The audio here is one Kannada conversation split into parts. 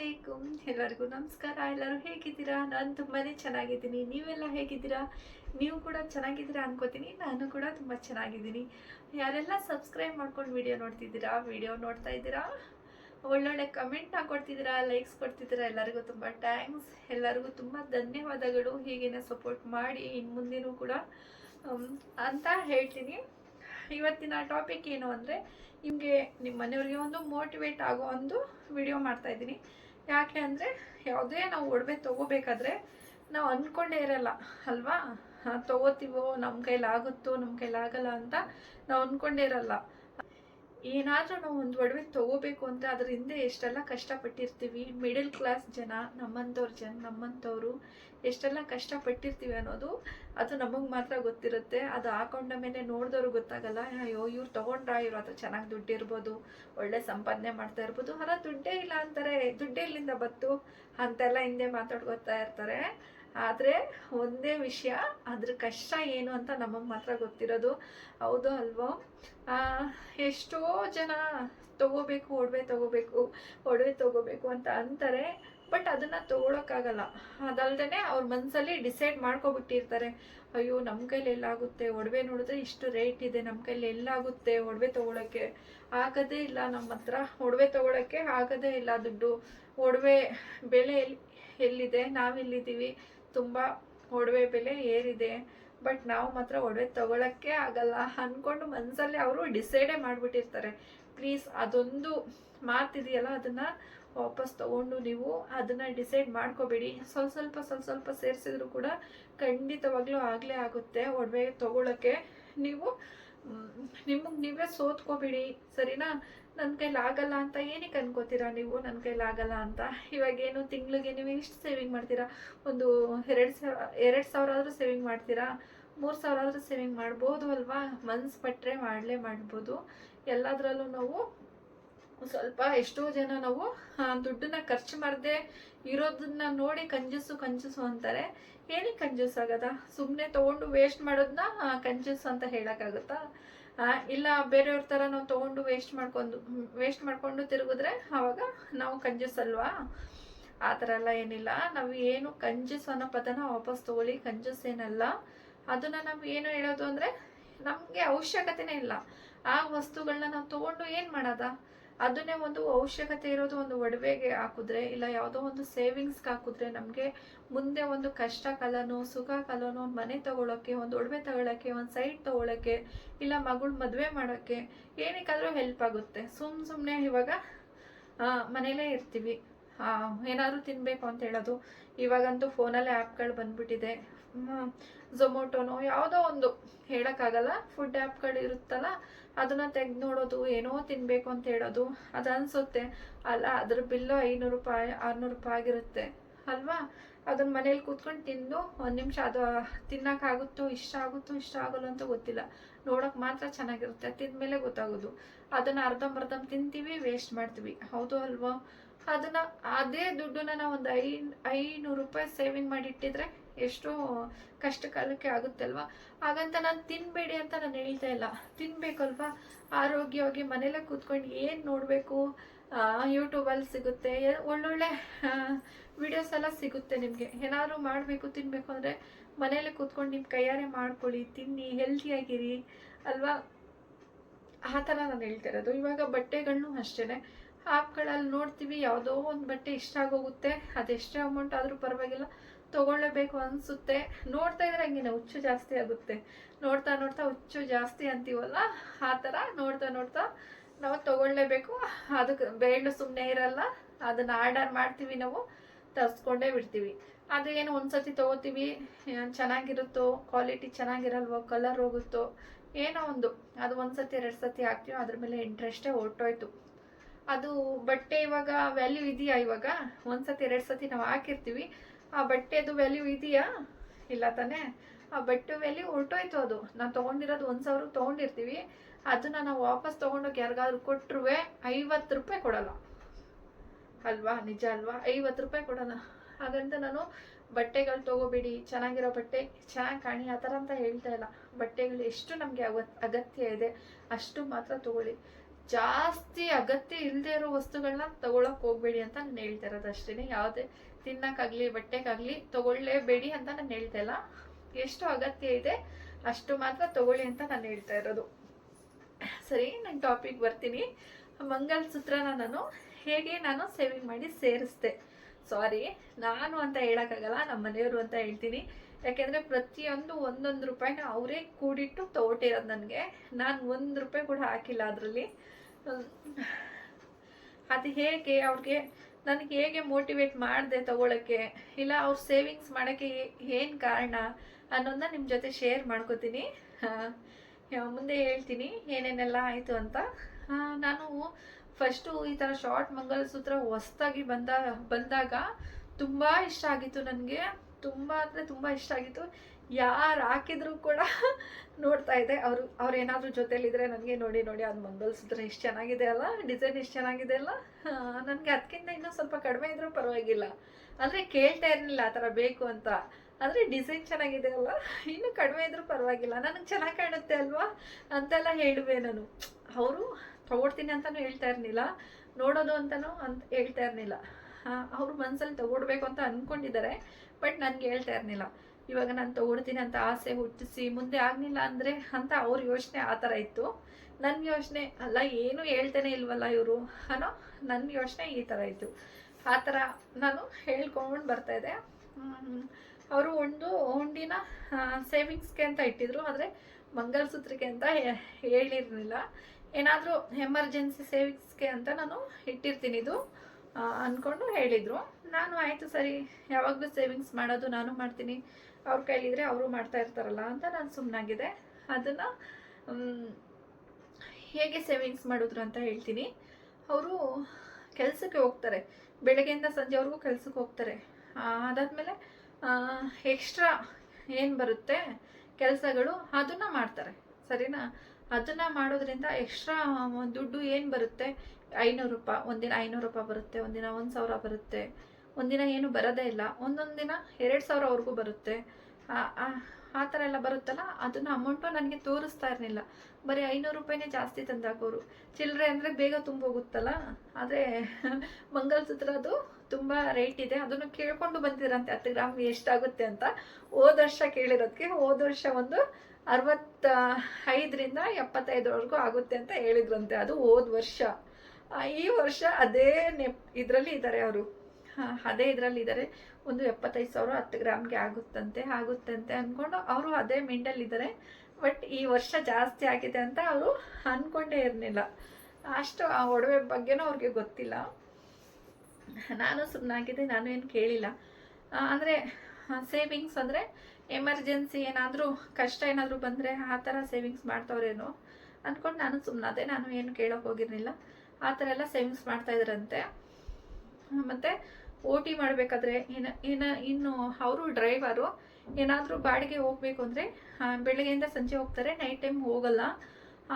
ಅಲೈಕುಮ್ ಎಲ್ಲರಿಗೂ ನಮಸ್ಕಾರ. ಎಲ್ಲರೂ ಹೇಗಿದ್ದೀರಾ? ನಾನು ತುಂಬಾ ಚೆನ್ನಾಗಿದ್ದೀನಿ. ನೀವೆಲ್ಲ ಹೇಗಿದ್ದೀರಾ? ನೀವು ಕೂಡ ಚೆನ್ನಾಗಿದ್ದೀರಾ ಅನ್ಕೋತೀನಿ. ನಾನು ಕೂಡ ತುಂಬ ಚೆನ್ನಾಗಿದ್ದೀನಿ. ಯಾರೆಲ್ಲ ಸಬ್ಸ್ಕ್ರೈಬ್ ಮಾಡ್ಕೊಂಡು ವಿಡಿಯೋ ನೋಡ್ತಿದ್ದೀರಾ, ವಿಡಿಯೋ ನೋಡ್ತಾ ಇದ್ದೀರಾ? ಒಳ್ಳೊಳ್ಳೆ ಕಮೆಂಟ್ ಕೊಡ್ತಿದ್ದೀರಾ, ಲೈಕ್ಸ್ ಕೊಡ್ತಿದ್ದೀರಾ? ಎಲ್ಲರಿಗೂ ತುಂಬ ಥ್ಯಾಂಕ್ಸ್. ಎಲ್ಲರಿಗೂ ತುಂಬ ಧನ್ಯವಾದಗಳು. ಹೀಗೇನೆ ಸಪೋರ್ಟ್ ಮಾಡಿ ಇನ್ನು ಮುಂದಿನೂ ಕೂಡ. ಅಂತ ಹೇಳ್ತೀನಿ. ಇವತ್ತಿನ ಟಾಪಿಕ್ ಏನು ಅಂದರೆ, ನಿಮಗೆ ನಿಮ್ಮ ಮನೆಯವ್ರಿಗೆ ಒಂದು ಮೋಟಿವೇಟ್ ಆಗೋ ಒಂದು ವಿಡಿಯೋ ಮಾಡ್ತಾ ಇದ್ದೀನಿ. ಯಾಕೆ ಅಂದರೆ ಯಾವುದೇ ನಾವು ಒಡವೆ ತೊಗೋಬೇಕಾದ್ರೆ ನಾವು ಅಂದ್ಕೊಂಡೇ ಇರಲ್ಲ, ಅಲ್ವಾ? ತೊಗೋತೀವೋ ನಮ್ಮ ಕೈಲಾಗುತ್ತೋ ನಮ್ಮ ಕೈಲಾಗಲ್ಲ ಅಂತ ನಾವು ಅಂದ್ಕೊಂಡೇ ಇರಲ್ಲ. ಏನಾದರೂ ನಾವು ಒಂದು ಒಡವೆ ತಗೋಬೇಕು ಅಂತ ಅದ್ರ ಹಿಂದೆ ಎಷ್ಟೆಲ್ಲ ಕಷ್ಟಪಟ್ಟಿರ್ತೀವಿ ಮಿಡಲ್ ಕ್ಲಾಸ್ ಜನ, ನಮ್ಮಂಥವ್ರ ಜನ, ನಮ್ಮಂಥವ್ರು ಎಷ್ಟೆಲ್ಲ ಕಷ್ಟಪಟ್ಟಿರ್ತೀವಿ ಅನ್ನೋದು ಅದು ನಮಗೆ ಮಾತ್ರ ಗೊತ್ತಿರುತ್ತೆ. ಅದು ಹಾಕೊಂಡ ಮೇಲೆ ನೋಡಿದವ್ರು ಗೊತ್ತಾಗಲ್ಲ, ಅಯ್ಯೋ ಇವ್ರು ತೊಗೊಂಡ್ರ, ಇವ್ರ ಹತ್ರ ಚೆನ್ನಾಗಿ ದುಡ್ಡಿರ್ಬೋದು, ಒಳ್ಳೆ ಸಂಪಾದನೆ ಮಾಡ್ತಾ ಇರ್ಬೋದು. ಅಲ್ಲ ದುಡ್ಡೇ ಇಲ್ಲ ಅಂತಾರೆ, ದುಡ್ಡೇ ಇಲ್ಲಿಂದ ಬತ್ತು ಅಂತೆಲ್ಲ ಹಿಂದೆ ಮಾತಾಡ್ಕೊತಾ ಇರ್ತಾರೆ. ಆದರೆ ಒಂದೇ ವಿಷಯ, ಅದ್ರ ಕಷ್ಟ ಏನು ಅಂತ ನಮಗೆ ಮಾತ್ರ ಗೊತ್ತಿರೋದು. ಹೌದು ಅಲ್ವೋ? ಎಷ್ಟೋ ಜನ ತಗೋಬೇಕು, ಒಡವೆ ತಗೋಬೇಕು ಒಡವೆ ತಗೋಬೇಕು ಅಂತ ಅಂತಾರೆ, ಬಟ್ ಅದನ್ನ ತಗೊಳಕ್ಕಾಗಲ್ಲ. ಅದಲ್ದೇ ಅವ್ರ ಮನಸ್ಸಲ್ಲಿ ಡಿಸೈಡ್ ಮಾಡ್ಕೊಬಿಟ್ಟಿರ್ತಾರೆ. ಅಯ್ಯೋ ನಮ್ಮ ಕೈಲಿ ಎಲ್ಲಾಗುತ್ತೆ, ಒಡವೆ ನೋಡಿದ್ರೆ ಇಷ್ಟು ರೇಟ್ ಇದೆ ನಮ್ಮ ಕೈಲಿ ಎಲ್ಲಾಗುತ್ತೆ ಒಡವೆ ತಗೊಳಕ್ಕೆ. ಆಗದೇ ಇಲ್ಲ ನಮ್ಮ ಹತ್ರ, ಒಡವೆ ತಗೊಳಕ್ಕೆ ಆಗದೇ ಇಲ್ಲ ದುಡ್ಡು. ಒಡವೆ ಬೆಲೆ ಎಲ್ಲಿ ಎಲ್ಲಿದೆ? ನಾವೆಲ್ಲಿದ್ದೀವಿ. ತುಂಬ ಒಡವೆ ಬೆಲೆ ಏರಿದೆ, ಬಟ್ ನಾವು ಮಾತ್ರ ಒಡವೆ ತಗೊಳಕ್ಕೆ ಆಗಲ್ಲ ಅಂದ್ಕೊಂಡು ಮನಸ್ಸಲ್ಲಿ ಅವರು ಡಿಸೈಡೇ ಮಾಡಿಬಿಟ್ಟಿರ್ತಾರೆ. ಪ್ಲೀಸ್ ಅದೊಂದು ಮಾತಿದೆಯಲ್ಲ ಅದನ್ನು ವಾಪಸ್ ತಗೊಂಡು ನೀವು ಅದನ್ನು ಡಿಸೈಡ್ ಮಾಡ್ಕೋಬೇಡಿ. ಸ್ವಲ್ಪ ಸ್ವಲ್ಪ ಸ್ವಲ್ಪ ಸ್ವಲ್ಪ ಸೇರಿಸಿದ್ರೂ ಕೂಡ ಖಂಡಿತವಾಗ್ಲೂ ಆಗಲೇ ಆಗುತ್ತೆ ಒಡವೆ ತಗೊಳಕ್ಕೆ. ನೀವು ನಿಮಗೆ ನೀವೇ ಸೋತ್ಕೋಬೇಡಿ, ಸರಿನಾ? ನನ್ನ ಕೈಲಿ ಆಗಲ್ಲ ಅಂತ ಏನಕ್ಕೆ ಅನ್ಕೋತೀರಾ ನೀವು? ನನ್ನ ಕೈಲಿ ಆಗಲ್ಲ ಅಂತ? ಇವಾಗೇನು ತಿಂಗಳಿಗೆ ನೀವು ಎಷ್ಟು ಸೇವಿಂಗ್ ಮಾಡ್ತೀರಾ? ಒಂದು ಎರಡು ಸಾವಿರ ಎರಡು ಸಾವಿರ ಆದರೂ ಸೇವಿಂಗ್ ಮಾಡ್ತೀರಾ? ಮೂರು ಸಾವಿರ ಆದರೂ ಸೇವಿಂಗ್ ಮಾಡ್ಬೋದು ಅಲ್ವಾ? ಮನ್ಸು ಪಟ್ಟರೆ ಮಾಡಲೇ ಮಾಡ್ಬೋದು. ಎಲ್ಲದರಲ್ಲೂ ನಾವು ಸ್ವಲ್ಪ ಎಷ್ಟೋ ಜನ ನಾವು ದುಡ್ಡನ್ನ ಖರ್ಚು ಮಾಡದೆ ಇರೋದನ್ನ ನೋಡಿ ಕಂಜೂಸು ಕಂಜೂಸು ಅಂತಾರೆ. ಏನಕ್ಕೆ ಕಂಜೂಸ್ ಆಗದ? ಸುಮ್ಮನೆ ತೊಗೊಂಡು ವೇಸ್ಟ್ ಮಾಡೋದನ್ನ ಕಂಜೂಸ್ ಅಂತ ಹೇಳೋಕ್ಕಾಗುತ್ತಾ? ಇಲ್ಲ, ಬೇರೆಯವ್ರ ಥರ ನಾವು ತೊಗೊಂಡು ವೇಸ್ಟ್ ಮಾಡ್ಕೊಂಡು ವೇಸ್ಟ್ ಮಾಡ್ಕೊಂಡು ತಿರುಗಿದ್ರೆ ಆವಾಗ ನಾವು ಕಂಜೂಸ್ ಅಲ್ವಾ ಆ ಥರ ಎಲ್ಲ ಏನಿಲ್ಲ. ನಾವು ಏನು ಕಂಜೂಸ್ ಅನ್ನೋ ಪದನ ವಾಪಸ್ ತಗೊಳ್ಳಿ. ಕಂಜೂಸ್ ಏನಲ್ಲ ಅದನ್ನ ನಾವು ಏನು ಹೇಳೋದು ಅಂದರೆ ನಮಗೆ ಅವಶ್ಯಕತೆನೇ ಇಲ್ಲ. ಆ ವಸ್ತುಗಳನ್ನ ನಾವು ತೊಗೊಂಡು ಏನು ಮಾಡೋದ? ಅದನ್ನೇ ಒಂದು ಅವಶ್ಯಕತೆ ಇರೋದು ಒಂದು ಒಡವೆಗೆ ಹಾಕಿದ್ರೆ, ಇಲ್ಲ ಯಾವುದೋ ಒಂದು ಸೇವಿಂಗ್ಸ್ಗೆ ಹಾಕಿದ್ರೆ ನಮಗೆ ಮುಂದೆ ಒಂದು ಕಷ್ಟ ಕಾಲನೋ, ಸುಖ ಕಾಲನೋ, ಮನೆ ತಗೊಳ್ಳೋಕ್ಕೆ ಒಂದು ಒಡವೆ ತಗೊಳ್ಳೋಕ್ಕೆ ಒಂದು ಸೈಟ್ ತಗೊಳ್ಳೋಕ್ಕೆ ಇಲ್ಲ ಮಗಳು ಮದುವೆ ಮಾಡೋಕ್ಕೆ ಏನಕ್ಕಾದರೂ ಹೆಲ್ಪ್ ಆಗುತ್ತೆ. ಸುಮ್ಮ ಸುಮ್ಮನೆ ಇವಾಗ ಮನೇಲೇ ಇರ್ತೀವಿ. ಏನಾದರೂ ತಿನ್ನಬೇಕು ಅಂತ ಹೇಳೋದು. ಇವಾಗಂತೂ ಫೋನಲ್ಲೇ ಆ್ಯಪ್ಗಳು ಬಂದ್ಬಿಟ್ಟಿದೆ. ಝೊಮೊಟೊನೋ ಯಾವುದೋ ಒಂದು ಹೇಳೋಕ್ಕಾಗಲ್ಲ ಫುಡ್ ಆ್ಯಪ್ಗಳು ಇರುತ್ತಲ್ಲ, ಅದನ್ನು ತೆಗೆದು ನೋಡೋದು, ಏನೋ ತಿನ್ನಬೇಕು ಅಂತ ಹೇಳೋದು, ಅದು ಅನಿಸುತ್ತೆ. ಅಲ್ಲ, ಅದ್ರ ಬಿಲ್ಲು ಐನೂರು ರೂಪಾಯಿ, ಆರುನೂರು ರೂಪಾಯಿ ಆಗಿರುತ್ತೆ. ಅಲ್ವಾ? ಅದನ್ನ ಮನೇಲಿ ಕೂತ್ಕೊಂಡು ತಿಂದು ಒಂದು ನಿಮಿಷ ಅದು ತಿನ್ನೋಕ್ಕಾಗುತ್ತೋ, ಇಷ್ಟ ಆಗುತ್ತೋ, ಇಷ್ಟ ಆಗಲ್ಲ ಅಂತ ಗೊತ್ತಿಲ್ಲ. ನೋಡೋಕೆ ಮಾತ್ರ ಚೆನ್ನಾಗಿರುತ್ತೆ ತಿಂದ ಮೇಲೆ ಗೊತ್ತಾಗೋದು. ಅದನ್ನು ಅರ್ಧಂಬರ್ಧಂ ತಿಂತೀವಿ ವೇಸ್ಟ್ ಮಾಡ್ತೀವಿ. ಹೌದು ಅಲ್ವಾ? ಅದನ್ನ, ಅದೇ ದುಡ್ಡನ್ನ ನಾವು ಒಂದು ಐ, ಐನೂರು ರೂಪಾಯಿ ಸೇವಿಂಗ್ ಮಾಡಿ ಇಟ್ಟಿದ್ರೆ ಎಷ್ಟೋ ಕಷ್ಟ ಕಾಲಕ್ಕೆ ಆಗುತ್ತೆ ಅಲ್ವಾ ಹಾಗಂತ ನಾನು ತಿನ್ನಬೇಡಿ ಅಂತ ನಾನು ಹೇಳ್ತಾ ಇಲ್ಲ. ತಿನ್ಬೇಕಲ್ವಾ? ಆರೋಗ್ಯವಾಗಿ ಮನೆಯಲ್ಲೇ ಕೂತ್ಕೊಂಡು ಏನು ನೋಡಬೇಕು? ಯೂಟ್ಯೂಬಲ್ಲಿ ಸಿಗುತ್ತೆ ಒಳ್ಳೊಳ್ಳೆ ವಿಡಿಯೋಸ್ ಎಲ್ಲ ಸಿಗುತ್ತೆ ನಿಮಗೆ. ಏನಾದ್ರು ಮಾಡಬೇಕು ತಿನ್ನಬೇಕು ಅಂದರೆ ಮನೇಲೆ ಕೂತ್ಕೊಂಡು ನಿಮ್ಮ ಕೈಯಾರೆ ಮಾಡ್ಕೊಳ್ಳಿ, ತಿನ್ನಿ ಹೆಲ್ತಿಯಾಗಿರಿ ಅಲ್ವಾ? ಆ ಥರ ನಾನು ಹೇಳ್ತಿರೋದು ಇವಾಗ ಬಟ್ಟೆಗಳನ್ನೂ ಅಷ್ಟೇ ಆ್ಯಪ್ಗಳಲ್ಲಿ ನೋಡ್ತೀವಿ, ಯಾವುದೋ ಒಂದು ಬಟ್ಟೆ ಇಷ್ಟ ಆಗೋಗುತ್ತೆ ಅದೆಷ್ಟೇ ಅಮೌಂಟ್ ಆದರೂ ಪರವಾಗಿಲ್ಲ, ತೊಗೊಳ್ಳೇಬೇಕು ಅನಿಸುತ್ತೆ. ನೋಡ್ತಾ ಇದ್ರೆ ಹಂಗೆ ಹುಚ್ಚು ಜಾಸ್ತಿ ಆಗುತ್ತೆ. ನೋಡ್ತಾ ನೋಡ್ತಾ ಹುಚ್ಚು ಜಾಸ್ತಿ ಅಂತೀವಲ್ಲ, ಆ ಥರ ನೋಡ್ತಾ ನೋಡ್ತಾ ನಾವು ತೊಗೊಳ್ಳೇಬೇಕು. ಅದಕ್ಕೆ ಬೇಡ ಸುಮ್ಮನೆ ಇರಲ್ಲ, ಅದನ್ನು ಆರ್ಡರ್ ಮಾಡ್ತೀವಿ ನಾವು, ತರಿಸ್ಕೊಂಡೇ ಬಿಡ್ತೀವಿ. ಅದು ಏನು ಒಂದ್ಸತಿ ತೊಗೋತೀವಿ ಚೆನ್ನಾಗಿರುತ್ತೋ, ಕ್ವಾಲಿಟಿ ಚೆನ್ನಾಗಿರಲ್ವೋ, ಕಲರ್ ಹೋಗುತ್ತೋ, ಏನೋ ಒಂದು, ಅದು ಒಂದ್ಸತಿ, ಎರಡು ಸತಿ ಹಾಕ್ತೀವಿ, ಅದ್ರ ಮೇಲೆ ಇಂಟ್ರೆಸ್ಟೇ ಹೊರ್ಟೋಯ್ತು. ಅದು ಬಟ್ಟೆ ಇವಾಗ ವ್ಯಾಲ್ಯೂ ಇದೆಯಾ ಇವಾಗ? ಒಂದ್ಸತಿ ಎರಡು ಸತಿ ನಾವು ಹಾಕಿರ್ತೀವಿ. ಆ ಬಟ್ಟೆದು ವ್ಯಾಲ್ಯೂ ಇದೆಯಾ? ಇಲ್ಲ ತಾನೇ? ಆ ಬಟ್ಟೆ ವ್ಯಾಲ್ಯೂ ಹೊರಟೋಯ್ತು ಅದು. ನಾನು ತೊಗೊಂಡಿರೋದು ಒಂದು ಸಾವಿರ ತೊಗೊಂಡಿರ್ತೀವಿ. ಅದನ್ನ ನಾವು ವಾಪಸ್ ತೊಗೊಂಡೋಗಿ ಯಾರಿಗಾದ್ರೂ ಕೊಟ್ಟರು ಐವತ್ತು ರೂಪಾಯಿ ಕೊಡಲ್ಲ. ಅಲ್ವಾ? ನಿಜ ಅಲ್ವಾ? ಐವತ್ತು ರೂಪಾಯಿ ಕೊಡೋಣ ಹಾಗಂತ ನಾನು ಬಟ್ಟೆಗಳು ತೊಗೋಬೇಡಿ, ಚೆನ್ನಾಗಿರೋ ಬಟ್ಟೆ, ಚೆನ್ನಾಗಿ ಕಾಣಿ, ಆ ಥರ ಅಂತ ಹೇಳ್ತಾ ಇಲ್ಲ. ಬಟ್ಟೆಗಳು ಎಷ್ಟು ನಮಗೆ ಅಗತ್ಯ ಇದೆ, ಅಷ್ಟು ಮಾತ್ರ ತೊಗೊಳ್ಳಿ. ಜಾಸ್ತಿ ಅಗತ್ಯ ಇಲ್ಲದೆ ಇರೋ ವಸ್ತುಗಳನ್ನ ತಗೊಳಕ್ ಹೋಗ್ಬೇಡಿ ಅಂತ ನಾನು ಹೇಳ್ತಾ ಇರೋದು ಅಷ್ಟೇ ಯಾವುದೇ ತಿನ್ನಕ್ಕಾಗ್ಲಿ, ಬಟ್ಟೆಗಾಗ್ಲಿ ತಗೊಳ್ಳೇಬೇಡಿ ಅಂತ ನಾನು ಹೇಳ್ತಾ ಇಲ್ಲ. ಎಷ್ಟು ಅಗತ್ಯ ಇದೆ, ಅಷ್ಟು ಮಾತ್ರ ತಗೊಳ್ಳಿ ಅಂತ ನಾನು ಹೇಳ್ತಾ ಇರೋದು. ಸರಿ ನನ್ನ ಟಾಪಿಕ್ ಬರ್ತೀನಿ. ಮಂಗಲಸೂತ್ರನ ನಾನು ಹೇಗೆ ನಾನು ಸೇವಿಂಗ್ ಮಾಡಿ ಸೇರಿಸ್ದೆ. ಸಾರಿ ನಾನು ಅಂತ ಹೇಳೋಕ್ಕಾಗಲ್ಲ ನಮ್ಮ ಮನೆಯವರು ಅಂತ ಹೇಳ್ತೀನಿ. ಯಾಕೆಂದರೆ ಪ್ರತಿಯೊಂದು ಒಂದೊಂದು ರೂಪಾಯಿನ ಅವರೇ ಕೂಡಿಟ್ಟು ತಗೊಟ್ಟಿರೋದು ನನಗೆ. ನಾನು ಒಂದು ರೂಪಾಯಿ ಕೂಡ ಹಾಕಿಲ್ಲ ಅದರಲ್ಲಿ. ಅದು ಹೇಗೆ ಅವ್ರಿಗೆ ನನಗೆ ಹೇಗೆ ಮೋಟಿವೇಟ್ ಮಾಡಿದೆ ತಗೊಳ್ಳೋಕ್ಕೆ ಇಲ್ಲ ಅವ್ರ ಸೇವಿಂಗ್ಸ್ ಮಾಡೋಕ್ಕೆ ಏನು ಕಾರಣ ಅನ್ನೋದನ್ನ ನಿಮ್ಮ ಜೊತೆ ಶೇರ್ ಮಾಡ್ಕೋತೀನಿ. ಮುಂದೆ ಹೇಳ್ತೀನಿ ಏನೇನೆಲ್ಲ ಆಯಿತು ಅಂತ. ನಾನು ಫಸ್ಟು ಈ ಥರ ಶಾರ್ಟ್ ಮಂಗಲಸೂತ್ರ ಹೊಸ್ದಾಗಿ ಬಂದ, ಬಂದಾಗ ತುಂಬ ಇಷ್ಟ ಆಗಿತ್ತು ನನಗೆ. ತುಂಬ ಅಂದರೆ ತುಂಬ ಇಷ್ಟ ಆಗಿತ್ತು. ಯಾರು ಹಾಕಿದ್ರು ಕೂಡ ನೋಡ್ತಾ ಇದ್ದೆ ಅವರು, ಅವ್ರು ಏನಾದರೂ ಜೊತೆಲಿದ್ರೆ ನನಗೆ ನೋಡಿ ನೋಡಿ ಅದು ಮಂಗಲ್ಸಿದ್ರೆ ಇಷ್ಟು ಚೆನ್ನಾಗಿದೆ ಅಲ್ಲ? ಡಿಸೈನ್ ಇಷ್ಟು ಚೆನ್ನಾಗಿದೆ ಅಲ್ಲ? ನನಗೆ ಅದಕ್ಕಿಂತ ಇನ್ನೂ ಸ್ವಲ್ಪ ಕಡಿಮೆ ಇದ್ರೂ ಪರವಾಗಿಲ್ಲ. ಅಂದರೆ ಕೇಳ್ತಾ ಇರಲಿಲ್ಲ ಆ ಥರ ಬೇಕು ಅಂತ. ಆದರೆ ಡಿಸೈನ್ ಚೆನ್ನಾಗಿದೆ ಅಲ್ಲ? ಇನ್ನೂ ಕಡಿಮೆ ಇದ್ರೂ ಪರವಾಗಿಲ್ಲ. ನನಗೆ ಚೆನ್ನಾಗಿ ಕಾಣುತ್ತೆ ಅಲ್ವಾ? ಅಂತೆಲ್ಲ ಹೇಳುವೆ ನಾನು. ಅವರು ತಗೊಡ್ತೀನಿ ಅಂತಲೂ ಹೇಳ್ತಾ ಇರಲಿಲ್ಲ. ನೋಡೋದು ಅಂತಲೂ ಅಂತ ಹೇಳ್ತಾ ಇರಲಿಲ್ಲ. ಅವ್ರ ಮನಸ್ಸಲ್ಲಿ ತಗೊಡ್ಬೇಕು ಅಂತ ಅಂದ್ಕೊಂಡಿದ್ದಾರೆ ಬಟ್ ನನಗೆ ಹೇಳ್ತಾ ಇರಲಿಲ್ಲ. ಇವಾಗ ನಾನು ತಗೊಡ್ತೀನಿ ಅಂತ ಆಸೆ ಹುಟ್ಟಿಸಿ ಮುಂದೆ ಆಗಲಿಲ್ಲ ಅಂದರೆ ಅಂತ ಅವ್ರ ಯೋಚನೆ ಆ ಥರ ಇತ್ತು. ನನ್ನ ಯೋಚನೆ ಅಲ್ಲ, ಏನು ಹೇಳ್ತಾನೆ ಇಲ್ವಲ್ಲ ಇವರು? ಅನ್ನೋ ನನ್ನ ಯೋಚನೆ ಈ ಥರ ಇತ್ತು. ಆ ಥರ ನಾನು ಹೇಳ್ಕೊಂಡು ಬರ್ತಾಯಿದ್ದೆ ಅವರು ಒಂದು ಹುಂಡಿನ ಸೇವಿಂಗ್ಸ್ಗೆ ಅಂತ ಇಟ್ಟಿದ್ರು, ಆದರೆ ಮಂಗಲಸೂತ್ರಕ್ಕೆ ಅಂತ ಹೇಳಿರಲಿಲ್ಲ. ಏನಾದರೂ ಎಮರ್ಜೆನ್ಸಿ ಸೇವಿಂಗ್ಸ್ಗೆ ಅಂತ ನಾನು ಇಟ್ಟಿರ್ತೀನಿ ಇದು ಅಂದ್ಕೊಂಡು ಹೇಳಿದರು. ನಾನು, ಆಯಿತು ಸರಿ, ಯಾವಾಗಲೂ ಸೇವಿಂಗ್ಸ್ ಮಾಡೋದು ನಾನು ಮಾಡ್ತೀನಿ. ಅವ್ರ ಕೈಲಿದ್ರೆ ಅವರು ಮಾಡ್ತಾ ಇರ್ತಾರಲ್ಲ ಅಂತ ನಾನು ಸುಮ್ಮನಾಗಿದೆ ಅದನ್ನು ಹೇಗೆ ಸೇವಿಂಗ್ಸ್ ಮಾಡಿದ್ರು ಅಂತ ಹೇಳ್ತೀನಿ. ಅವರು ಕೆಲಸಕ್ಕೆ ಹೋಗ್ತಾರೆ. ಬೆಳಗ್ಗೆಯಿಂದ ಸಂಜೆವರೆಗೂ ಕೆಲಸಕ್ಕೆ ಹೋಗ್ತಾರೆ. ಅದಾದಮೇಲೆ ಎಕ್ಸ್ಟ್ರಾ ಏನು ಬರುತ್ತೆ? ಕೆಲಸಗಳು ಅದನ್ನು ಮಾಡ್ತಾರೆ. ಸರಿನಾ? ಅದನ್ನು ಮಾಡೋದ್ರಿಂದ ಎಕ್ಸ್ಟ್ರಾ ದುಡ್ಡು ಏನು ಬರುತ್ತೆ? ಐನೂರು ರೂಪಾಯಿ, ಒಂದಿನ ಐನೂರು ರೂಪಾಯಿ ಬರುತ್ತೆ, ಒಂದಿನ ಒಂದು ಸಾವಿರ ಬರುತ್ತೆ. ಒಂದಿನ ಏನು ಬರೋದೇ ಇಲ್ಲ. ಒಂದೊಂದು ದಿನ ಎರಡು ಸಾವಿರವರೆಗೂ ಬರುತ್ತೆ. ಆ- ಥರ ಎಲ್ಲ ಬರುತ್ತಲ್ಲ? ಅದನ್ನ ಅಮೌಂಟು ನನಗೆ ತೋರಿಸ್ತಾ ಇರಲಿಲ್ಲ. ಬರೀ ಐನೂರು ರೂಪಾಯಿನೇ ಜಾಸ್ತಿ ತಂದಾಕೋರು. ಚಿಲ್ಲರೆ ಅಂದರೆ ಬೇಗ ತುಂಬೋಗುತ್ತಲ್ಲ? ಆದರೆ ಮಂಗಲಸೂತ್ರ ಅದು ತುಂಬ ರೇಟ್ ಇದೆ. ಅದನ್ನು ಕೇಳ್ಕೊಂಡು ಬಂದಿರಂತೆ. ಹತ್ತು ಗ್ರಾಮ್ ಎಷ್ಟಾಗುತ್ತೆ ಅಂತ ಹೋದ ವರ್ಷ ಕೇಳಿರೋದಕ್ಕೆ ಹೋದ ವರ್ಷ ಒಂದು ಅರವತ್ತ ಐದರಿಂದ ಎಪ್ಪತ್ತೈದರವರೆಗೂ ಆಗುತ್ತೆ ಅಂತ ಹೇಳಿದ್ರಂತೆ. ಅದು ಹೋದ ವರ್ಷ. ಈ ವರ್ಷ ಅದೇ ನೆಪ್, ಇದರಲ್ಲಿ ಇದ್ದಾರೆ ಅವರು. ಅದೇ ಇದರಲ್ಲಿ ಇದ್ದಾರೆ ಒಂದು ಎಪ್ಪತ್ತೈದು ಸಾವಿರ ಹತ್ತು ಗ್ರಾಮ್ಗೆ ಆಗುತ್ತಂತೆ ಆಗುತ್ತಂತೆ ಅಂದ್ಕೊಂಡು ಅವರು ಅದೇ ಮಿಂಡಲ್ಲಿದ್ದಾರೆ. ಬಟ್ ಈ ವರ್ಷ ಜಾಸ್ತಿ ಆಗಿದೆ ಅಂತ ಅವರು ಅಂದ್ಕೊಂಡೇ ಇರಲಿಲ್ಲ. ಅಷ್ಟು ಆ ಒಡವೆ ಬಗ್ಗೆನೂ ಅವ್ರಿಗೆ ಗೊತ್ತಿಲ್ಲ. ನಾನು ಸುಮ್ಮನಾಗಿದ್ದೆ ನಾನು ಏನು ಕೇಳಿಲ್ಲ. ಅಂದರೆ ಸೇವಿಂಗ್ಸ್ ಅಂದರೆ ಎಮರ್ಜೆನ್ಸಿ ಏನಾದರೂ ಕಷ್ಟ ಏನಾದರೂ ಬಂದರೆ ಆ ಥರ ಸೇವಿಂಗ್ಸ್ ಮಾಡ್ತವ್ರೇನೋ ಅಂದ್ಕೊಂಡು ನಾನು ಸುಮ್ಮನಾದೆ ನಾನು ಏನು ಕೇಳೋಕೆ ಹೋಗಿರಲಿಲ್ಲ. ಆ ಥರ ಎಲ್ಲ ಸೇವಿಂಗ್ಸ್ ಮಾಡ್ತಾ ಇದ್ರಂತೆ. ಮತ್ತು ಓ ಟಿ ಮಾಡಬೇಕಾದ್ರೆ ಇನ್ನು ಇನ್ನು ಇನ್ನು ಅವರು ಡ್ರೈವರು ಏನಾದರೂ ಬಾಡಿಗೆ ಹೋಗಬೇಕು ಅಂದರೆ ಬೆಳಗ್ಗೆಯಿಂದ ಸಂಜೆ ಹೋಗ್ತಾರೆ ನೈಟ್ ಟೈಮ್ ಹೋಗಲ್ಲ.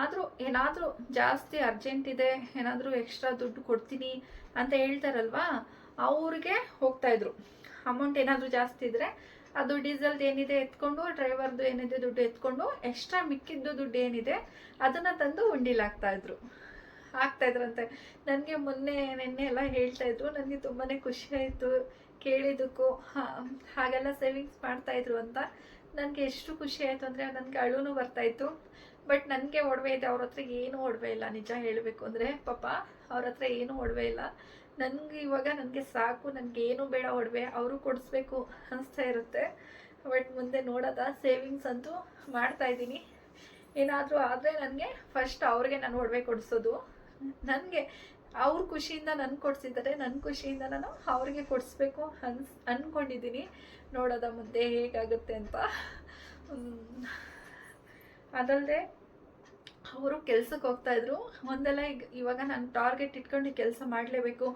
ಆದರೂ ಏನಾದರೂ ಜಾಸ್ತಿ ಅರ್ಜೆಂಟ್ ಇದೆ, ಏನಾದರೂ ಎಕ್ಸ್ಟ್ರಾ ದುಡ್ಡು ಕೊಡ್ತೀನಿ ಅಂತ ಹೇಳ್ತಾರಲ್ವಾ, ಅವ್ರಿಗೆ ಹೋಗ್ತಾಯಿದ್ರು ಅಮೌಂಟ್ ಏನಾದರೂ ಜಾಸ್ತಿ ಇದ್ದರೆ ಅದು ಡೀಸೆಲ್ದು ಏನಿದೆ ಎತ್ಕೊಂಡು ಡ್ರೈವರ್ದು ಏನಿದೆ ದುಡ್ಡು ಎತ್ಕೊಂಡು ಎಕ್ಸ್ಟ್ರಾ ಮಿಕ್ಕಿದ್ದು ದುಡ್ಡು ಏನಿದೆ, ಅದನ್ನು ತಂದು ಉಂಡಿಲಿ ಹಾಕ್ತಾಯಿದ್ರು ಹಾಕ್ತಾಯಿದ್ರಂತೆ ನನಗೆ ಮೊನ್ನೆ ನಿನ್ನೆ ಎಲ್ಲ ಹೇಳ್ತಾ ಇದ್ರು. ನನಗೆ ತುಂಬಾ ಖುಷಿ ಆಯಿತು ಕೇಳಿದ್ದಕ್ಕೂ. ಹಾಗೆಲ್ಲ ಸೇವಿಂಗ್ಸ್ ಮಾಡ್ತಾಯಿದ್ರು ಅಂತ. ನನಗೆ ಎಷ್ಟು ಖುಷಿ ಆಯಿತು ಅಂದರೆ ನನಗೆ ಅಳುನು ಬರ್ತಾಯಿತ್ತು ಬಟ್ ನನಗೆ ಒಡವೆ ಇದೆ. ಅವ್ರ ಹತ್ರ ಏನೂ ಒಡವೆ ಇಲ್ಲ. ನಿಜ ಹೇಳಬೇಕು ಅಂದರೆ ಪಾಪ ಅವ್ರ ಹತ್ರ ಏನೂ ಒಡವೆ ಇಲ್ಲ. ನನಗೆ ಇವಾಗ ನನಗೆ ಸಾಕು. ನನಗೆ ಏನು ಬೇಡ ಒಡವೆ. ಅವರು ಕೊಡಿಸ್ಬೇಕು ಅನಿಸ್ತಾ ಇರುತ್ತೆ. ಬಟ್ ಮುಂದೆ ನೋಡೋದ? ಸೇವಿಂಗ್ಸ್ ಅಂತೂ ಮಾಡ್ತಾ ಇದ್ದೀನಿ. ಏನಾದರೂ ಆದರೆ ನನಗೆ ಫಸ್ಟ್ ಅವ್ರಿಗೆ ನಾನು ಒಡವೆ ಕೊಡಿಸೋದು. ನನಗೆ ಅವ್ರ ಖುಷಿಯಿಂದ ನನ್ಗೆ ಕೊಡ್ಸಿದ್ದಾರೆ ನನ್ನ ಖುಷಿಯಿಂದ ನಾನು ಅವ್ರಿಗೆ ಕೊಡಿಸ್ಬೇಕು ಅನ್ಸ್ ಅಂದ್ಕೊಂಡಿದ್ದೀನಿ ನೋಡೋದ ಮುಂದೆ ಹೇಗಾಗುತ್ತೆ ಅಂತ. ಅದಲ್ಲದೆ ಅವರು ಕೆಲ್ಸಕ್ಕೆ ಹೋಗ್ತಾ ಇದ್ರು. ಒಂದೆಲ್ಲ ಈಗ ಇವಾಗ ನಾನು ಟಾರ್ಗೆಟ್ ಇಟ್ಕೊಂಡು ಕೆಲಸ ಮಾಡಲೇಬೇಕು.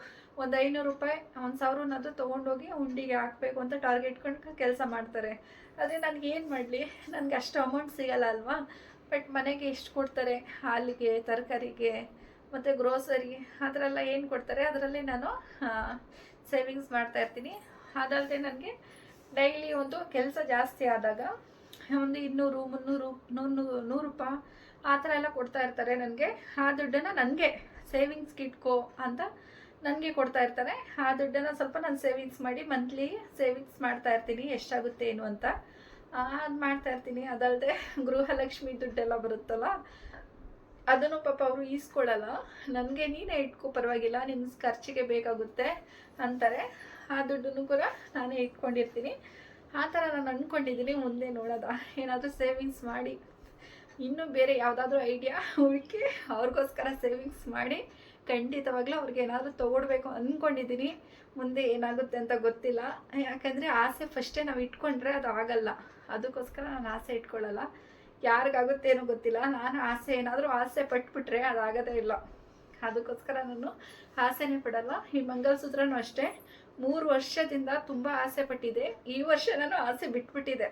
ಒಂದು ಐನೂರು ರೂಪಾಯಿ, ಒಂದು ಸಾವಿರನಾದ್ರೂ ತೊಗೊಂಡೋಗಿ ಉಂಡಿಗೆ ಹಾಕಬೇಕು ಅಂತ ಟಾರ್ಗೆಟ್ ಇಟ್ಕೊಂಡು ಕೆಲಸ ಮಾಡ್ತಾರೆ. ಆದರೆ ನನಗೆ ಏನು ಮಾಡಲಿ? ನನಗೆ ಅಷ್ಟು ಅಮೌಂಟ್ ಸಿಗಲ್ಲ ಅಲ್ವಾ? ಬಟ್ ಮನೆಗೆ ಎಷ್ಟು ಕೊಡ್ತಾರೆ? ಹಾಲಿಗೆ, ತರಕಾರಿಗೆ ಮತ್ತು ಗ್ರೋಸರಿ ಆ ಥರ ಎಲ್ಲ ಏನು ಕೊಡ್ತಾರೆ? ಅದರಲ್ಲಿ ನಾನು ಸೇವಿಂಗ್ಸ್ ಮಾಡ್ತಾ ಇರ್ತೀನಿ. ಅದಲ್ಲದೆ ನನಗೆ ಡೈಲಿ ಒಂದು ಕೆಲಸ ಜಾಸ್ತಿ ಆದಾಗ ಒಂದು ಇನ್ನೂರು, ಮುನ್ನೂರು, ನೂರು ನೂರು ರೂಪಾಯಿ ಆ ಥರ ಎಲ್ಲ ಕೊಡ್ತಾ ಇರ್ತಾರೆ ನನಗೆ. ಆ ದುಡ್ಡನ್ನು ನನಗೆ ಸೇವಿಂಗ್ಸ್ ಇಟ್ಕೋ ಅಂತ ನನಗೆ ಕೊಡ್ತಾ ಇರ್ತಾರೆ. ಆ ದುಡ್ಡನ್ನು ಸ್ವಲ್ಪ ನಾನು ಸೇವಿಂಗ್ಸ್ ಮಾಡಿ ಮಂತ್ಲಿ ಸೇವಿಂಗ್ಸ್ ಮಾಡ್ತಾ ಇರ್ತೀನಿ. ಎಷ್ಟಾಗುತ್ತೆ ಏನು ಅಂತ. ಅದು ಮಾಡ್ತಾ ಇರ್ತೀನಿ. ಅದಲ್ಲದೆ ಗೃಹಲಕ್ಷ್ಮಿ ದುಡ್ಡೆಲ್ಲ ಬರುತ್ತಲ್ಲ ಅದನ್ನು ಪಾಪ ಅವರು ಈಸ್ಕೊಳ್ಳಲ್ಲ ನನಗೆ ನೀನೇ ಇಟ್ಕೋ, ಪರವಾಗಿಲ್ಲ ನಿನ್ನ ಖರ್ಚಿಗೆ ಬೇಕಾಗುತ್ತೆ ಅಂತಾರೆ. ಆ ದುಡ್ಡನ್ನು ಕೂಡ ನಾನೇ ಇಟ್ಕೊಂಡಿರ್ತೀನಿ. ಆ ಥರ ನಾನು ಅಂದ್ಕೊಂಡಿದ್ದೀನಿ ಮುಂದೆ ನೋಡೋದ. ಏನಾದರೂ ಸೇವಿಂಗ್ಸ್ ಮಾಡಿ. ಇನ್ನೂ ಬೇರೆ ಯಾವುದಾದ್ರೂ ಐಡಿಯಾ ಹುಡುಕಿ ಅವ್ರಿಗೋಸ್ಕರ ಸೇವಿಂಗ್ಸ್ ಮಾಡಿ ಖಂಡಿತವಾಗ್ಲೂ ಅವ್ರಿಗೆ ಏನಾದರೂ ತೊಗೊಡ್ಬೇಕು ಅಂದ್ಕೊಂಡಿದ್ದೀನಿ ಮುಂದೆ ಏನಾಗುತ್ತೆ ಅಂತ ಗೊತ್ತಿಲ್ಲ. ಯಾಕಂದರೆ ಆಸೆ ಫಸ್ಟೇ ನಾವು ಇಟ್ಕೊಂಡ್ರೆ ಅದು ಆಗಲ್ಲ. ಅದಕ್ಕೋಸ್ಕರ ನಾನು ಆಸೆ ಇಟ್ಕೊಳ್ಳಲ್ಲ. ಯಾರಿಗಾಗುತ್ತೇನೋ ಗೊತ್ತಿಲ್ಲ. ನಾನು ಆಸೆ ಏನಾದರೂ ಆಸೆ ಪಟ್ಬಿಟ್ರೆ ಅದಾಗದೇ ಇಲ್ಲ. ಅದಕ್ಕೋಸ್ಕರ ನಾನು ಆಸೆನೇ ಪಡಲ್ಲ. ಈ ಮಂಗಲಸೂತ್ರನೂ ಅಷ್ಟೇ. ಮೂರು ವರ್ಷದಿಂದ ತುಂಬ ಆಸೆ ಪಟ್ಟಿದೆ. ಈ ವರ್ಷ ನಾನು ಆಸೆ ಬಿಟ್ಬಿಟ್ಟಿದೆ.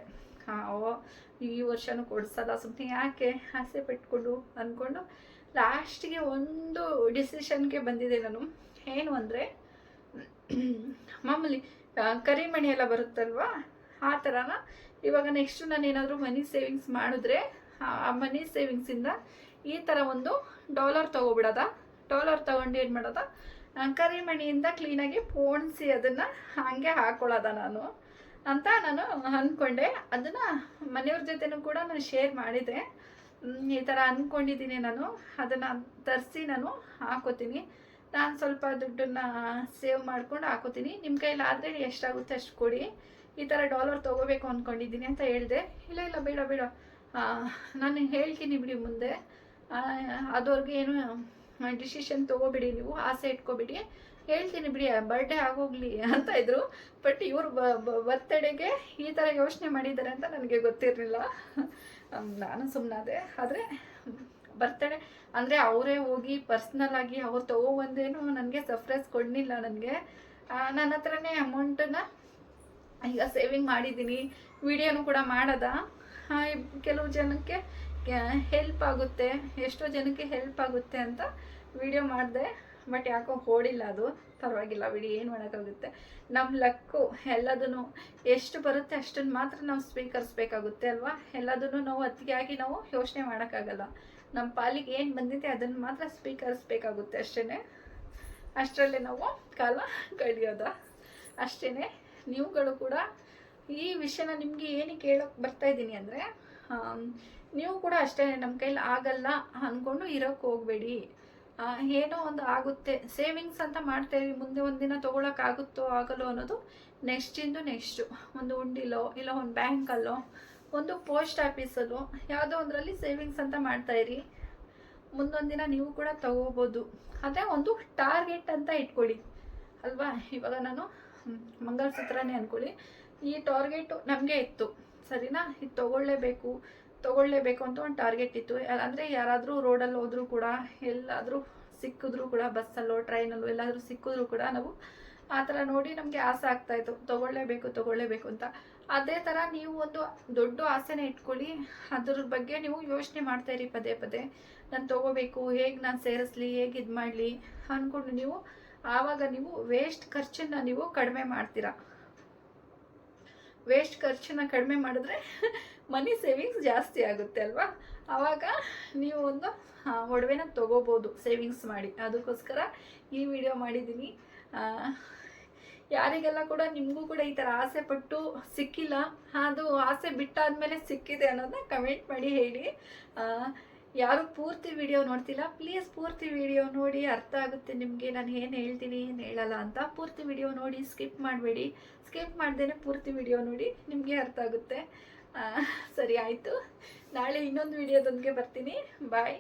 ಹಾಂ, ಓ, ಈ ವರ್ಷನೂ ಕೊಡಿಸಲ್ಲ ಸುಮ್ಮನೆ ಯಾಕೆ ಆಸೆ ಪಟ್ಕೊಂಡು ಅಂದ್ಕೊಂಡು ಲಾಸ್ಟಿಗೆ ಒಂದು ಡಿಸಿಷನ್ಗೆ ಬಂದಿದೆ ನಾನು. ಏನು ಅಂದರೆ, ಮಾಮೂಲಿ ಕರಿಮಣಿ ಎಲ್ಲ ಬರುತ್ತಲ್ವಾ? ಆ ಥರನ ಇವಾಗ ನೆಕ್ಸ್ಟ್ ನಾನು ಏನಾದರೂ ಮನಿ ಸೇವಿಂಗ್ಸ್ ಮಾಡಿದ್ರೆ, ಆ ಮನಿ ಸೇವಿಂಗ್ಸಿಂದ ಈ ಥರ ಒಂದು ಡಾಲರ್ ತೊಗೊಬಿಡೋದ? ಡಾಲರ್ ತೊಗೊಂಡು ಏನು ಮಾಡೋದ? ಕರಿಮಣಿಯಿಂದ ಕ್ಲೀನಾಗಿ ಪೋಣಿಸಿ ಅದನ್ನು ಹಾಗೆ ಹಾಕೊಳ್ಳೋದ ನಾನು ಅಂತ ನಾನು ಅಂದ್ಕೊಂಡೆ ಅದನ್ನು ಮನೆಯವ್ರ ಜೊತೆನೂ ಕೂಡ ನಾನು ಶೇರ್ ಮಾಡಿದೆ. ಈ ಥರ ಅಂದ್ಕೊಂಡಿದ್ದೀನಿ ನಾನು. ಅದನ್ನು ತರಿಸಿ ನಾನು ಹಾಕೋತೀನಿ. ನಾನು ಸ್ವಲ್ಪ ದುಡ್ಡನ್ನು ಸೇವ್ ಮಾಡ್ಕೊಂಡು ಹಾಕೋತೀನಿ. ನಿಮ್ಮ ಕೈಲಾದರೆ ಎಷ್ಟಾಗುತ್ತೆ ಅಷ್ಟು ಕೊಡಿ. ಈ ಥರ ಡಾಲರ್ ತೊಗೋಬೇಕು ಅಂದ್ಕೊಂಡಿದ್ದೀನಿ ಅಂತ ಹೇಳಿದೆ. ಇಲ್ಲ ಇಲ್ಲ, ಬೇಡ ಬೇಡ. ನಾನು ಹೇಳ್ತೀನಿ ಬಿಡಿ ಮುಂದೆ. ಅದವ್ರಿಗೆ ಏನು ಡಿಸಿಷನ್ ತೊಗೋಬಿಡಿ ನೀವು, ಆಸೆ ಇಟ್ಕೊಬಿಡಿ. ಹೇಳ್ತೀನಿ ಬಿಡಿ ಬರ್ಡೇ ಆಗೋಗ್ಲಿ ಅಂತ ಇದ್ರು. ಬಟ್ ಇವರು ಬರ್ತಡೆಗೆ ಈ ಥರ ಯೋಚನೆ ಮಾಡಿದ್ದಾರೆ ಅಂತ ನನಗೆ ಗೊತ್ತಿರಲಿಲ್ಲ. ನಾನು ಸುಮ್ಮನಾದೆ ಆದರೆ ಬರ್ತಡೆ ಅಂದರೆ ಅವರೇ ಹೋಗಿ ಪರ್ಸ್ನಲ್ ಆಗಿ ಅವ್ರು ತೊಗೊಬಂದೇನು ನನಗೆ ಸರ್ಪ್ರೈಸ್ ಕೊಡಲಿಲ್ಲ ನನಗೆ. ನನ್ನ ಹತ್ರನೇ ಅಮೌಂಟನ್ನು ಈಗ ಸೇವಿಂಗ್ ಮಾಡಿದ್ದೀನಿ ವಿಡಿಯೋನು ಕೂಡ ಮಾಡೋದ. ಕೆಲವು ಜನಕ್ಕೆ ಹೆಲ್ಪ್ ಆಗುತ್ತೆ. ಎಷ್ಟೋ ಜನಕ್ಕೆ ಹೆಲ್ಪ್ ಆಗುತ್ತೆ ಅಂತ ವಿಡಿಯೋ ಮಾಡಿದೆ. ಬಟ್ ಯಾಕೋ ಓಡಿಲ್ಲ ಅದು. ಪರವಾಗಿಲ್ಲ ಬಿಡಿ, ಏನು ಮಾಡೋಕ್ಕಾಗುತ್ತೆ. ನಮ್ಮ ಲಕ್ಕು, ಎಲ್ಲದನ್ನು ಎಷ್ಟು ಬರುತ್ತೆ ಅಷ್ಟನ್ನು ಮಾತ್ರ ನಾವು ಸ್ವೀಕರಿಸ್ಬೇಕಾಗುತ್ತೆ ಅಲ್ವಾ? ಎಲ್ಲದನ್ನು ನಾವು ಅತಿಯಾಗಿ ನಾವು ಯೋಚನೆ ಮಾಡೋಕ್ಕಾಗಲ್ಲ. ನಮ್ಮ ಪಾಲಿಗೆ ಏನು ಬಂದಿದೆ ಅದನ್ನು ಮಾತ್ರ ಸ್ವೀಕರಿಸ್ಬೇಕಾಗುತ್ತೆ ಅಷ್ಟೇ ಅಷ್ಟರಲ್ಲೇ ನಾವು ಕಾಲ ಕಳೆಯೋದ? ಅಷ್ಟೇ ನೀವುಗಳು ಕೂಡ ಈ ವಿಷಯನ ನಿಮಗೆ ಏನಕ್ಕೆ ಹೇಳೋಕೆ ಬರ್ತಾ ಇದ್ದೀನಿ ಅಂದರೆ ನೀವು ಕೂಡ ಅಷ್ಟೇ ನಮ್ಮ ಕೈಲಿ ಆಗಲ್ಲ ಅಂದ್ಕೊಂಡು ಇರೋಕ್ಕೆ ಹೋಗಬೇಡಿ. ಏನೋ ಒಂದು ಆಗುತ್ತೆ. ಸೇವಿಂಗ್ಸ್ ಅಂತ ಮಾಡ್ತೇವೆ. ಮುಂದೆ ಒಂದಿನ ತೊಗೊಳಕ್ಕಾಗುತ್ತೋ ಆಗಲ್ಲೋ ಅನ್ನೋದು ನೆಕ್ಸ್ಟಿಂದು ನೆಕ್ಸ್ಟು. ಒಂದು ಉಂಡಿಲೋ, ಇಲ್ಲ ಒಂದು ಬ್ಯಾಂಕಲ್ಲೋ, ಒಂದು ಪೋಸ್ಟ್ ಆಫೀಸಲ್ಲೋ, ಯಾವುದೋ ಒಂದರಲ್ಲಿ ಸೇವಿಂಗ್ಸ್ ಅಂತ ಮಾಡ್ತಾಯಿರಿ ಮುಂದೊಂದು ದಿನ ನೀವು ಕೂಡ ತಗೋಬೋದು. ಆದರೆ ಒಂದು ಟಾರ್ಗೆಟ್ ಅಂತ ಇಟ್ಕೊಳ್ಳಿ. ಅಲ್ವಾ? ಇವಾಗ ನಾನು ಮಂಗಲಸೂತ್ರನೇ ಅಂದ್ಕೊಳ್ಳಿ ಈ ಟಾರ್ಗೆಟು ನಮಗೆ ಇತ್ತು. ಸರಿನಾ? ಇದು ತೊಗೊಳ್ಳೇಬೇಕು ತೊಗೊಳ್ಳೇಬೇಕು ಅಂತ ಒಂದು ಟಾರ್ಗೆಟ್ ಇತ್ತು. ಅಂದರೆ ಯಾರಾದರೂ ರೋಡಲ್ಲಿ ಹೋದರೂ ಕೂಡ, ಎಲ್ಲಾದರೂ ಸಿಕ್ಕಿದ್ರೂ ಕೂಡ, ಬಸ್ಸಲ್ಲೋ, ಟ್ರೈನಲ್ಲೋ ಎಲ್ಲಾದರೂ ಸಿಕ್ಕಿದ್ರು ಕೂಡ ನಾವು ಆ ಥರ ನೋಡಿ ನಮಗೆ ಆಸೆ ಆಗ್ತಾಯಿತ್ತು ತೊಗೊಳ್ಳೇಬೇಕು ತೊಗೊಳ್ಳೇಬೇಕು ಅಂತ. ಅದೇ ಥರ ನೀವು ಒಂದು ದೊಡ್ಡ ಆಸೆನ ಇಟ್ಕೊಳ್ಳಿ. ಅದ್ರ ಬಗ್ಗೆ ನೀವು ಯೋಚನೆ ಮಾಡ್ತಾ ಇರಿ ಪದೇ ಪದೇ. ನಾನು ತೊಗೋಬೇಕು, ಹೇಗೆ ನಾನು ಸೇರಿಸ್ಲಿ, ಹೇಗೆ ಇದು ಮಾಡಲಿ ಅಂದ್ಕೊಂಡು ನೀವು ಆವಾಗ ನೀವು ವೇಸ್ಟ್ ಖರ್ಚನ್ನ ನೀವು ಕಡಿಮೆ ಮಾಡ್ತೀರಾ? ವೇಸ್ಟ್ ಖರ್ಚನ್ನ ಕಡಿಮೆ ಮಾಡಿದ್ರೆ ಮನಿ ಸೇವಿಂಗ್ಸ್ ಜಾಸ್ತಿ ಆಗುತ್ತೆ ಅಲ್ವಾ? ಆವಾಗ ನೀವು ಒಂದು ಒಡವೆನ ತೊಗೋಬೋದು ಸೇವಿಂಗ್ಸ್ ಮಾಡಿ. ಅದಕ್ಕೋಸ್ಕರ ಈ ವಿಡಿಯೋ ಮಾಡಿದ್ದೀನಿ. ಯಾರಿಗೆಲ್ಲ ಕೂಡ ನಿಮಗೂ ಕೂಡ ಈ ಥರ ಆಸೆ ಪಟ್ಟು ಸಿಕ್ಕಿಲ್ಲ, ಅದು ಆಸೆ ಬಿಟ್ಟಾದ್ಮೇಲೆ ಸಿಕ್ಕಿದೆ ಅನ್ನೋದನ್ನ ಕಮೆಂಟ್ ಮಾಡಿ ಹೇಳಿ. ಯಾರು ಪೂರ್ತಿ ವಿಡಿಯೋ ನೋಡ್ತಿಲ್ಲ ಪ್ಲೀಸ್ ಪೂರ್ತಿ ವಿಡಿಯೋ ನೋಡಿ, ಅರ್ಥ ಆಗುತ್ತೆ ನಿಮಗೆ, ನಾನು ಏನು ಹೇಳ್ತೀನಿ, ಏನು ಹೇಳಲ್ಲ ಅಂತ ಪೂರ್ತಿ ವಿಡಿಯೋ ನೋಡಿ ಸ್ಕಿಪ್ ಮಾಡಬೇಡಿ. ಸ್ಕಿಪ್ ಮಾಡ್ದೇ ಪೂರ್ತಿ ವಿಡಿಯೋ ನೋಡಿ, ನಿಮಗೆ ಅರ್ಥ ಆಗುತ್ತೆ. ಸರಿ ಆಯಿತು. ನಾಳೆ ಇನ್ನೊಂದು ವಿಡಿಯೋದೊಂದಿಗೆ ಬರ್ತೀನಿ. ಬಾಯ್